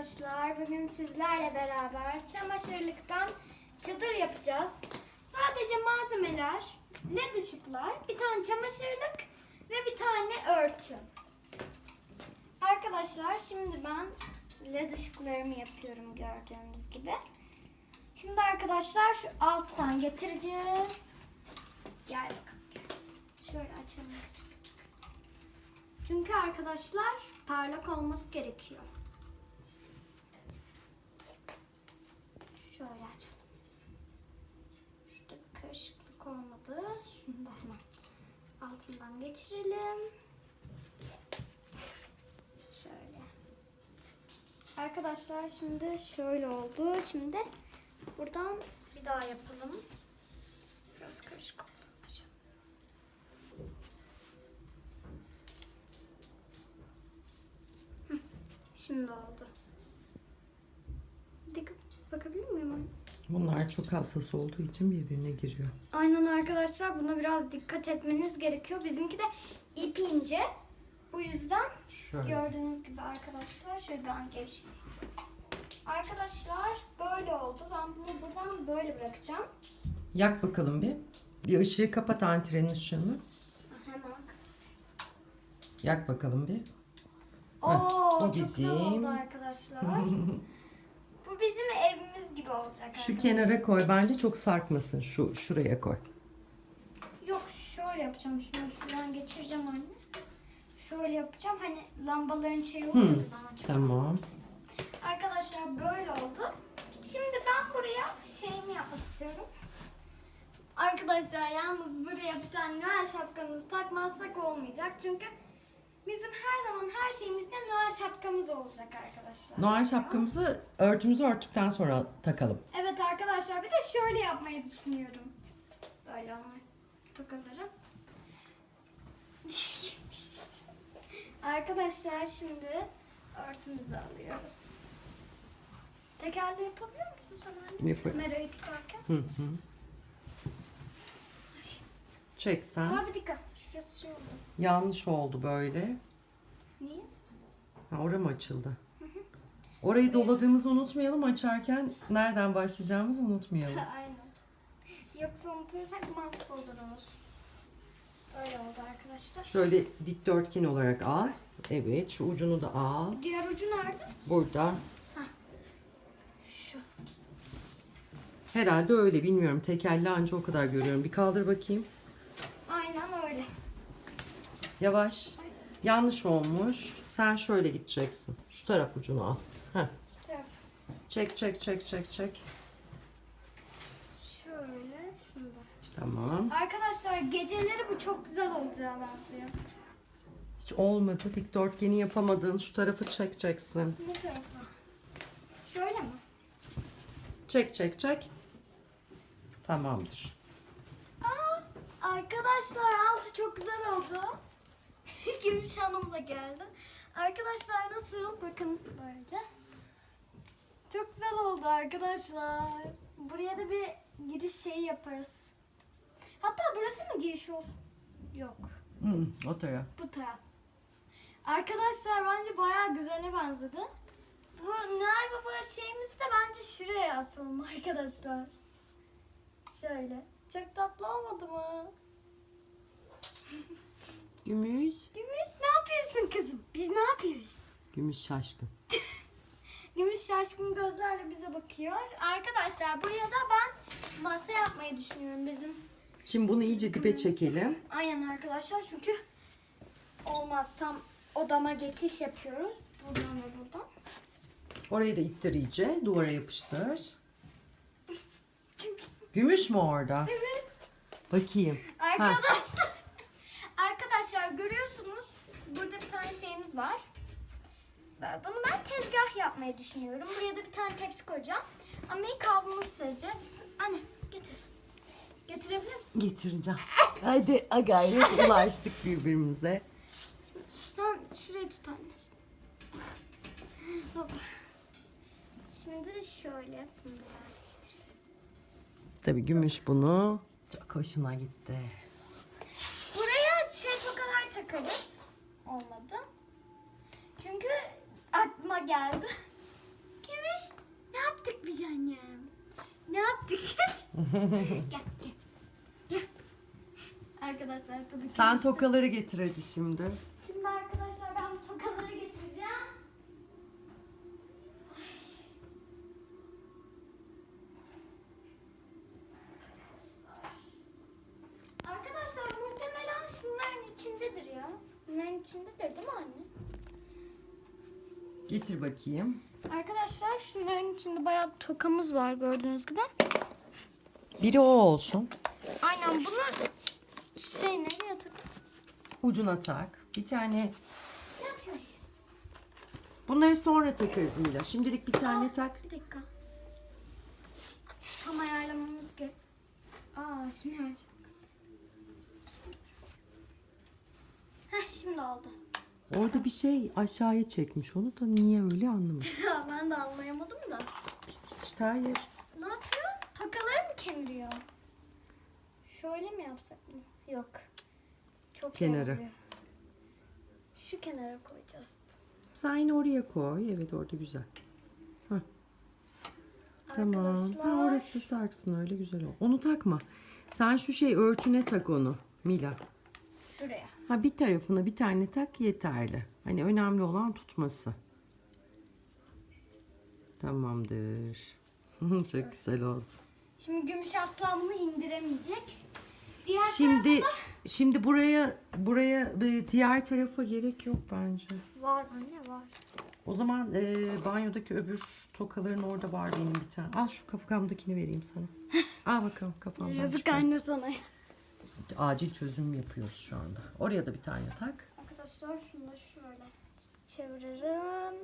arkadaşlar. Bugün sizlerle beraber çamaşırlıktan çadır yapacağız. Sadece malzemeler, led ışıklar, bir tane çamaşırlık ve bir tane örtü. Arkadaşlar şimdi ben led ışıklarımı yapıyorum gördüğünüz gibi. Şimdi arkadaşlar şu alttan getireceğiz. Gel bakalım. Şöyle açalım. Çünkü arkadaşlar parlak olması gerekiyor. Şöyle açalım. Şurada bir karışıklık olmadı. Şunu da hemen altından geçirelim. Şöyle. Arkadaşlar şimdi şöyle oldu. Şimdi buradan bir daha yapalım. Biraz karışık oldu. Şimdi oldu. Dikkat bakabilir miyim? Bunlar çok hassas olduğu için birbirine giriyor. Aynen arkadaşlar buna biraz dikkat etmeniz gerekiyor. Bizimki de ip ince. Bu yüzden Şöyle. gördüğünüz gibi arkadaşlar şöyle ben gevşeteyim. Arkadaşlar böyle oldu. Ben bunu buradan böyle bırakacağım. Yak bakalım bir. Bir ışığı kapat antrenin ışığını. Hemen. Yak bakalım bir. Oo, o çok güzel bizim. oldu arkadaşlar. Bu bizim evimiz gibi olacak Şu arkadaşlar. kenara koy bence çok sarkmasın. Şu şuraya koy. Yok şöyle yapacağım. Şunu şuradan geçireceğim anne. Şöyle yapacağım. Hani lambaların şeyi oluyor. Hmm. Tamam. Arkadaşlar böyle oldu. Şimdi ben buraya şeyimi yapmak istiyorum. Arkadaşlar yalnız buraya bir tane Noel şapkamızı takmazsak olmayacak. Çünkü bizim her zaman her şeyimizde Noel şapkamız olacak arkadaşlar. Noel şapkamızı örtümüzü örttükten sonra takalım. Evet arkadaşlar bir de şöyle yapmayı düşünüyorum. Böyle onu takılırım. arkadaşlar şimdi örtümüzü alıyoruz. Tekerle yapabiliyor musun sen anne? Yaparım. Kamerayı tutarken. Hı hı. Çek sen. Bir dikkat. Şurası şey oldu. Yanlış oldu böyle. Niye? Ha, orası mı açıldı? Orayı doladığımızı unutmayalım. Açarken nereden başlayacağımızı unutmayalım. Aynen. Yoksa unutursak mahvoluruz. Öyle oldu arkadaşlar. Şöyle dikdörtgen olarak al. Evet, şu ucunu da al. Diğer ucu nerede? Burada. Şu. Herhalde öyle bilmiyorum. Tekelli anca o kadar görüyorum. Bir kaldır bakayım. Yavaş. Yanlış olmuş. Sen şöyle gideceksin. Şu taraf ucunu al. Heh. Çek çek çek çek çek. Şöyle. Şunda. Tamam. Arkadaşlar geceleri bu çok güzel olacağı benziyor. Hiç olmadı. Dikdörtgeni yapamadın. Şu tarafı çekeceksin. Bu tarafa. Şöyle mi? Çek çek çek. Tamamdır. Aa, arkadaşlar altı çok güzel oldu. Gümüş Hanım da geldi. Arkadaşlar nasıl? Bakın böyle. Çok güzel oldu arkadaşlar. Buraya da bir giriş şeyi yaparız. Hatta burası mı giriş olsun? Yok. Hı, o taraf. Bu taraf. Arkadaşlar bence bayağı güzele benzedi. Bu Noel Baba şeyimizi de bence şuraya asalım arkadaşlar. Şöyle. Çok tatlı olmadı mı? Gümüş. Gümüş ne yapıyorsun kızım? Biz ne yapıyoruz? Gümüş şaşkın. Gümüş şaşkın gözlerle bize bakıyor. Arkadaşlar buraya da ben masa yapmayı düşünüyorum bizim. Şimdi bunu iyice dibe çekelim. Aynen arkadaşlar çünkü olmaz tam odama geçiş yapıyoruz. Buradan ve buradan. Orayı da ittir iyice. Duvara yapıştır. Gümüş. Gümüş mü orada? Evet. Bakayım. Arkadaşlar. Arkadaşlar Bunu ben tezgah yapmayı düşünüyorum. Buraya da bir tane tepsi koyacağım. Ama ilk havlumuzu sereceğiz. Anne getir. Getirebilir miyim? Getireceğim. Hadi a gayret ulaştık birbirimize. Sen şurayı tut anne. Şimdi de şöyle bunu da yerleştirelim. Tabii gümüş bunu çok hoşuna gitti. Buraya şey tokalar takarız. Olmadı. Çünkü aklıma geldi. yaptık biz annem? Ne yaptık? gel, gel, gel. Arkadaşlar tabii ki. Sen işte- tokaları getir hadi şimdi. Şimdi arkadaşlar ben tokaları getireceğim. Arkadaşlar muhtemelen şunların içindedir ya. Bunların içindedir değil mi anne? Getir bakayım. Arkadaşlar şunların içinde bayağı tokamız var gördüğünüz gibi. Biri o olsun. Aynen bunu şey nereye tak? Ucuna tak. Bir tane Ne yapıyorsun? Bunları sonra takarız Mila. Şimdilik bir tane Aa, tak. Bir dakika. Tam ayarlamamız gerek. Aa şimdi ayarlayacağım. Heh şimdi oldu. Orada bir şey aşağıya çekmiş. Onu da niye öyle anlamadım. ben de anlayamadım da. Çıt çıt çıt hayır. Ne yapıyor? Tokaları mı kemiriyor? Şöyle mi yapsak bunu? Yok. Çok Kenara. yoruyor. Şu kenara koyacağız. Sen yine oraya koy. Evet orada güzel. Hah, tamam. Arkadaşlar. Ha, orası da sarksın öyle güzel ol. Onu takma. Sen şu şey örtüne tak onu Mila. Şuraya. Ha bir tarafına bir tane tak yeterli. Hani önemli olan tutması. Tamamdır. Çok güzel oldu. Şimdi gümüş aslan bunu indiremeyecek. Diğer Şimdi şimdi buraya buraya e, diğer tarafa gerek yok bence. tarafta var anne var. O zaman e, banyodaki öbür tokaların orada var benim bir tane. Al şu kafamdakini vereyim sana. Al bakalım kafamdan. Yazık çıkar. anne sana. Acil çözüm yapıyoruz şu anda. Oraya da bir tane tak. Arkadaşlar şunu da şöyle çeviririm.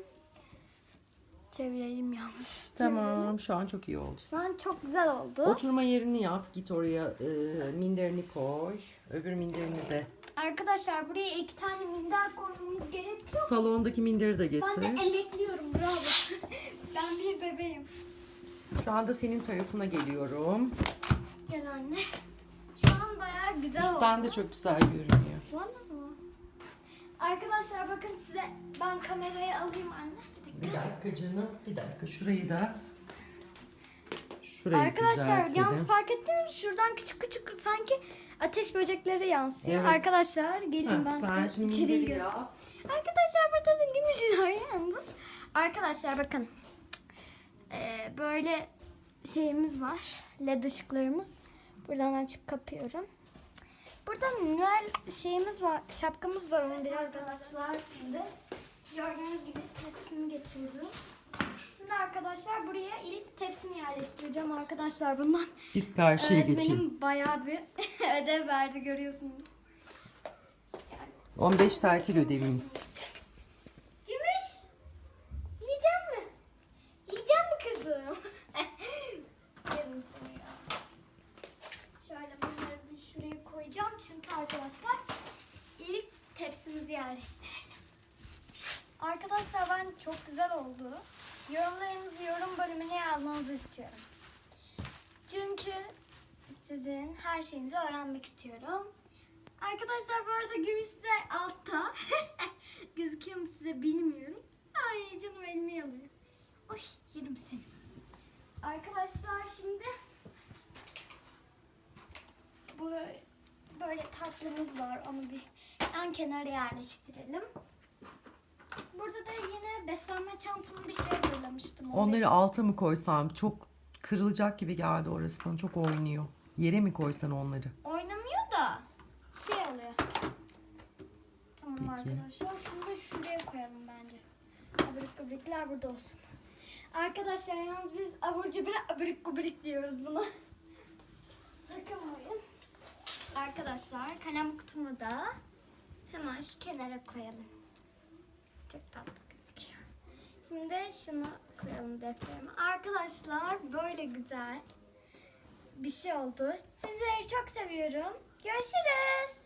Çevireyim yalnız. Tamam şu an çok iyi oldu. Şu an çok güzel oldu. Oturma yerini yap. Git oraya e, minderini koy. Öbür minderini de. Arkadaşlar buraya iki tane minder koymamız gerekiyor. Salondaki minderi de Ben de getir. emekliyorum bravo. ben bir bebeğim. Şu anda senin tarafına geliyorum. Gel anne. Bayağı güzel oldu. Ben de çok güzel görünüyor. Valla mı? Arkadaşlar bakın size ben kamerayı alayım anne. Bir Bir dakika. dakika canım. Bir dakika şurayı da. Şurayı Arkadaşlar düzeltelim. yalnız fark ettiniz mi? Şuradan küçük küçük sanki ateş böcekleri yansıyor. Evet. Arkadaşlar gelin ben size içeriği göstereyim. Arkadaşlar burada da gümüş var yalnız. Arkadaşlar bakın. Ee, böyle şeyimiz var. Led ışıklarımız. Buradan açıp kapıyorum. Burada Noel şeyimiz var. Şapkamız var. Onu birazdan açtılar şimdi. Gördüğünüz gibi tepsimi getirdim. Şimdi arkadaşlar buraya ilk tepsimi yerleştireceğim arkadaşlar bundan. Biz karşıya geçelim. Öğretmenim bayağı bir ödev verdi görüyorsunuz. 15 tatil ödevimiz. Gümüş. Yiyecek mi? Yiyecek mi kızım? Yerim seni ya. Şöyle bunları bir şuraya koyacağım çünkü arkadaşlar ilk tepsimizi yerleştirelim. Arkadaşlar ben çok güzel oldu. Yorumlarınızı yorum bölümüne yazmanızı istiyorum. Çünkü sizin her şeyinizi öğrenmek istiyorum. Arkadaşlar bu arada gümüş de altta. Gözüküyor mu size bilmiyorum. Ay canım elimi yalıyor. Oy yerim seni. Arkadaşlar şimdi bu böyle tatlımız var. Onu bir yan kenara yerleştirelim. Burada da yine beslenme çantamı bir şey hazırlamıştım. Onları alta mı koysam? Çok kırılacak gibi geldi orası bana. Çok oynuyor. Yere mi koysan onları? Oynamıyor da şey oluyor. Tamam Peki. arkadaşlar şunu da şuraya koyalım bence. Abrik gubrikler burada olsun. Arkadaşlar yalnız biz abur cubur abrik gubrik diyoruz buna. Takamayın. Arkadaşlar kalem kutumu da hemen şu kenara koyalım. Çok tatlı gözüküyor. Şimdi şunu koyalım defterime. Arkadaşlar böyle güzel bir şey oldu. Sizleri çok seviyorum. Görüşürüz.